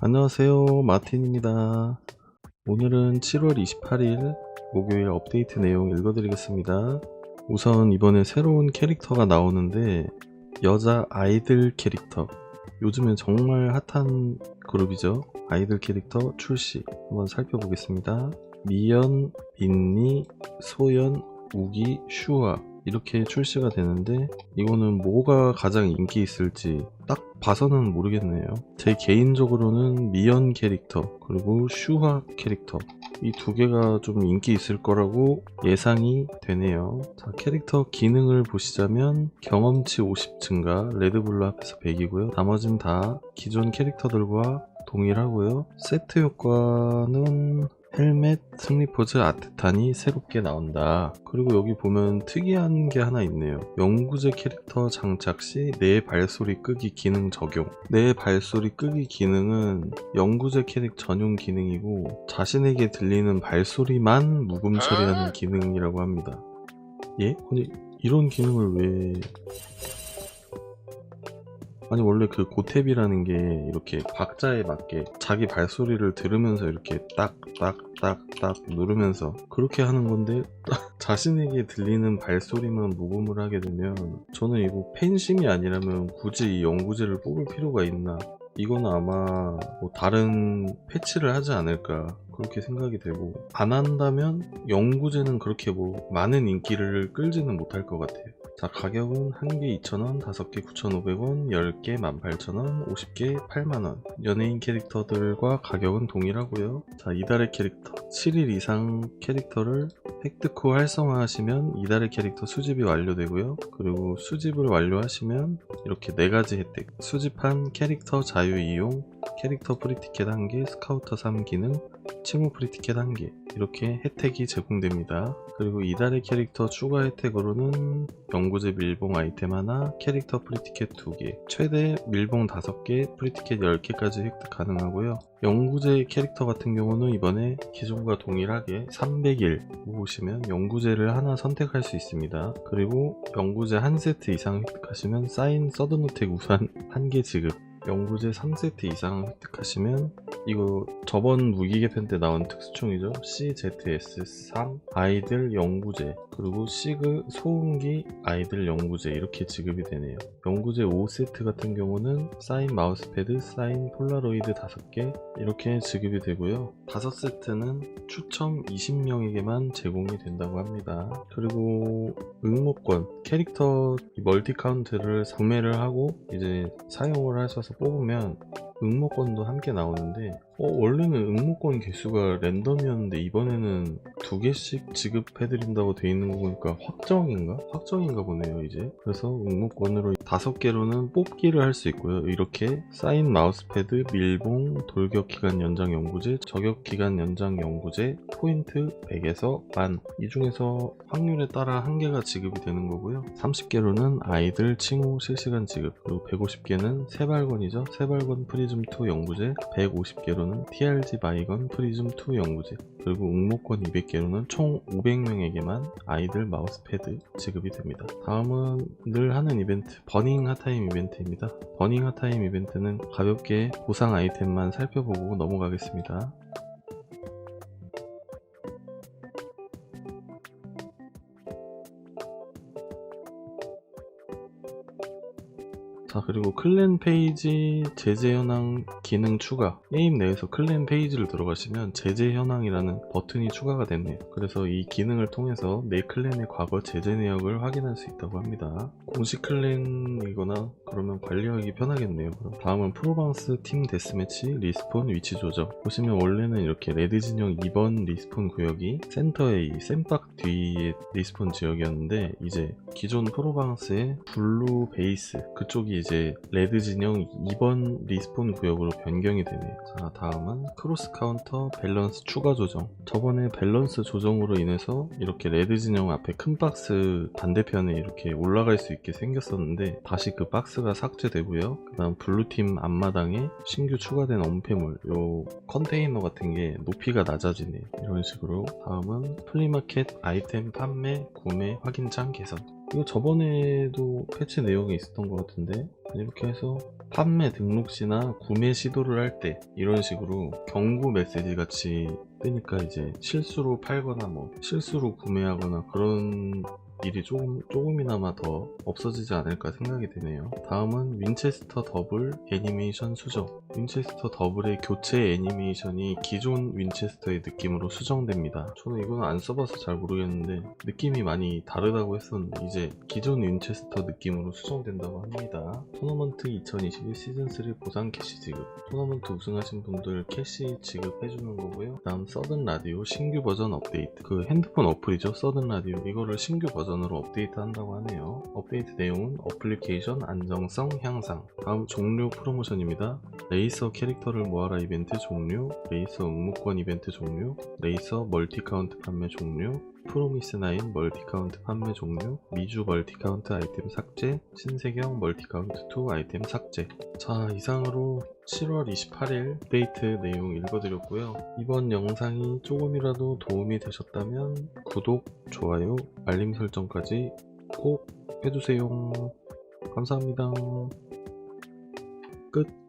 안녕하세요. 마틴입니다. 오늘은 7월 28일 목요일 업데이트 내용 읽어드리겠습니다. 우선 이번에 새로운 캐릭터가 나오는데 여자 아이들 캐릭터. 요즘에 정말 핫한 그룹이죠. 아이들 캐릭터 출시 한번 살펴보겠습니다. 미연, 민니, 소연, 우기, 슈아 이렇게 출시가 되는데 이거는 뭐가 가장 인기 있을지 딱 봐서는 모르겠네요. 제 개인적으로는 미연 캐릭터 그리고 슈화 캐릭터 이 두 개가 좀 인기 있을 거라고 예상이 되네요. 자 캐릭터 기능을 보시자면 경험치 50 증가, 레드블루 앞에서 100이고요. 나머진 다 기존 캐릭터들과 동일하고요. 세트 효과는 헬멧, 승리포즈, 아트탄이 새롭게 나온다. 그리고 여기 보면 특이한 게 하나 있네요. 영구제 캐릭터 장착 시 내 발소리 끄기 기능 적용. 내 발소리 끄기 기능은 영구제 캐릭 전용 기능이고 자신에게 들리는 발소리만 묵음 처리하는 기능이라고 합니다. 예? 아니 이런 기능을 왜 아니 원래 그 고탭이라는 게 이렇게 박자에 맞게 자기 발소리를 들으면서 이렇게 딱딱딱딱 누르면서 그렇게 하는 건데 자신에게 들리는 발소리만 녹음을 하게 되면 저는 이거 팬심이 아니라면 굳이 이 연구제를 뽑을 필요가 있나? 이건 아마 뭐 다른 패치를 하지 않을까 그렇게 생각이 되고 안 한다면 연구제는 그렇게 뭐 많은 인기를 끌지는 못할 것 같아요 자 가격은 1개 2,000원, 5개 9,500원, 10개 18,000원, 50개 8만원. 연예인 캐릭터들과 가격은 동일하고요. 자 이달의 캐릭터. 7일 이상 캐릭터를 획득 후 활성화하시면 이달의 캐릭터 수집이 완료되고요. 그리고 수집을 완료하시면 이렇게 4가지 혜택. 수집한 캐릭터 자유 이용 캐릭터 프리티켓 1개, 스카우터 3기능, 친구 프리티켓 1개 이렇게 혜택이 제공됩니다. 그리고 이달의 캐릭터 추가 혜택으로는 연구제 밀봉 아이템 하나, 캐릭터 프리티켓 2개, 최대 밀봉 5개, 프리티켓 10개까지 획득 가능하고요. 연구제 캐릭터 같은 경우는 이번에 기존과 동일하게 300일 보시면 연구제를 하나 선택할 수 있습니다. 그리고 연구제 한 세트 이상 획득하시면 사인 서든노텍 우산 1개 지급 연구제 3세트 이상 획득하시면 이거 저번 무기 개편 때 나온 특수총이죠? CZS3 아이들 연구제 그리고 시그 소음기 아이들 연구제 이렇게 지급이 되네요. 연구제 5세트 같은 경우는 사인 마우스패드 사인 폴라로이드 5개 이렇게 지급이 되고요. 5세트는 추첨 20명에게만 제공이 된다고 합니다. 그리고 응모권 캐릭터 멀티 카운트를 구매를 하고 이제 사용을 하셔서 뽑으면 응모권도 함께 나오는데 어, 원래는 응모권 개수가 랜덤이었는데 이번에는 두 개씩 지급해드린다고 돼 있는 거 보니까 확정인가? 확정인가 보네요 이제. 그래서 응모권으로 다섯 개로는 뽑기를 할 수 있고요. 이렇게 사인 마우스패드, 밀봉, 돌격 기간 연장 연구제, 저격 기간 연장 연구제, 포인트 100에서 만. 이 중에서 확률에 따라 한 개가 지급이 되는 거고요. 30개로는 아이들 칭호 실시간 지급. 그리고 150개는 세발건이죠. 세발건 프리즘2 연구제 150개로는 TRG 마이건 프리즘2 연구제 그리고 응모권 200개로는 총 500명에게만 아이들 마우스패드 지급이 됩니다. 다음은 늘 하는 이벤트 버닝 핫타임 이벤트입니다. 버닝 핫타임 이벤트는 가볍게 보상 아이템만 살펴보고 넘어가겠습니다 자 그리고 클랜 페이지 제재 현황 기능 추가. 게임 내에서 클랜 페이지를 들어가시면 제재 현황이라는 버튼이 추가가 됐네요. 그래서 이 기능을 통해서 내 클랜의 과거 제재 내역을 확인할 수 있다고 합니다. 공식 클랜이거나 그러면 관리하기 편하겠네요. 그럼 다음은 프로방스 팀 데스매치 리스폰 위치 조정. 보시면 원래는 이렇게 레드 진영 2번 리스폰 구역이 센터의 이 샌박 뒤에 리스폰 지역이었는데 이제 기존 프로방스의 블루 베이스 그쪽이 이제 레드 진영 2번 리스폰 구역으로 변경이 되네요. 자 다음은 크로스 카운터 밸런스 추가 조정. 저번에 밸런스 조정으로 인해서 이렇게 레드 진영 앞에 큰 박스 반대편에 이렇게 올라갈 수 있게 생겼었는데 다시 그 박스가 삭제되고요. 그 다음 블루팀 앞마당에 신규 추가된 엄폐물 요 컨테이너 같은 게 높이가 낮아지네요 이런 식으로 다음은 플리마켓 아이템 판매 구매 확인창 개선 이거 저번에도 패치 내용이 있었던 것 같은데 이렇게 해서 판매 등록 시나 구매 시도를 할 때 이런 식으로 경고 메시지 같이 뜨니까 이제 실수로 팔거나 뭐 실수로 구매하거나 그런 일이 조금, 조금이나마 더 없어지지 않을까 생각이 되네요. 다음은 윈체스터 더블 애니메이션 수정. 윈체스터 더블의 교체 애니메이션이 기존 윈체스터의 느낌으로 수정됩니다. 저는 이거는 안 써봐서 잘 모르겠는데 느낌이 많이 다르다고 했었는데 이제 기존 윈체스터 느낌으로 수정된다고 합니다. 토너먼트 2021 시즌3 보상 캐시 지급. 토너먼트 우승하신 분들 캐시 지급해주는 거고요. 다음 서든 라디오 신규 버전 업데이트. 그 핸드폰 어플이죠. 서든 라디오. 이거를 신규 버전 으로 업데이트 한다고 하네요. 업데이트 내용은 어플리케이션 안정성 향상. 다음 종료 프로모션입니다. 레이서 캐릭터를 모아라 이벤트 종료, 레이서 응모권 이벤트 종료, 레이서 멀티 카운트 판매 종료, 프로미스 나인 멀티 카운트 판매 종료, 미주 멀티 카운트 아이템 삭제, 신세경 멀티 카운트 2 아이템 삭제. 자, 이상으로 7월 28일 업데이트 내용 읽어드렸고요. 이번 영상이 조금이라도 도움이 되셨다면 구독, 좋아요, 알림 설정까지 꼭 해주세요. 감사합니다. 끝.